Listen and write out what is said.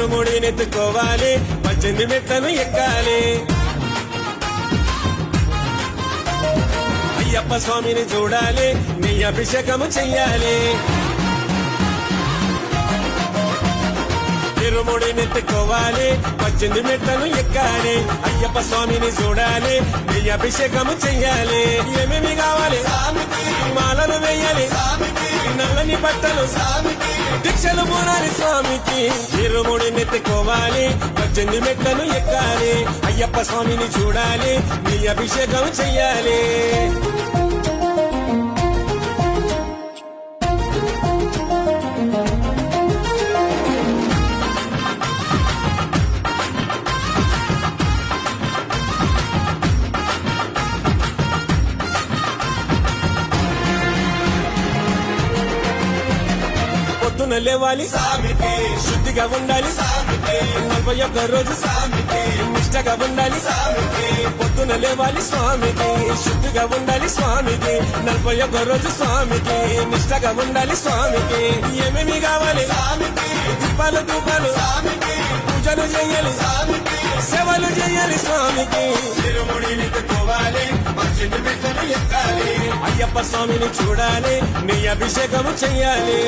ఇరుముడి నెత్తుకోవాలి పద్దెనిమిది మెట్లను ఎక్కాలి. అయ్యప్ప స్వామిని చూడాలి నీ అభిషేకము చెయ్యాలి. ఇరుముడి నెత్తుకోవాలి పద్దెనిమిది మెట్లను ఎక్కాలి. అయ్యప్ప స్వామిని చూడాలి నీ అభిషేకము చెయ్యాలి. ఏమేమి కావాలి? బట్టలు స్వామికి దీక్షలు పూనాలి స్వామికి. ఇరుముడి నెత్తుకోవాలి పద్దెనిమిది మెట్లను ఎక్కాలి. అయ్యప్ప స్వామిని చూడాలి నీ అభిషేకం చెయ్యాలి. పొద్దున లేవాలి. శుద్ధిగా ఉండాలి. నలభై ఒక్క రోజు నిష్టగా ఉండాలి. పొద్దున లేవాలి. స్వామికి శుద్ధిగా ఉండాలి. స్వామికి నలభై ఒక్క రోజు స్వామికి నిష్టగా ఉండాలి. స్వామికి ఏమేమి కావాలి? సామికి దీపాలు దూపాలు సామికి పూజలు చేయాలి. సామికి సేవలు చేయాలి. స్వామికి తిరుముడిని అయ్యప్ప స్వామిని చూడాలి. నీ అభిషేకము చెయ్యాలి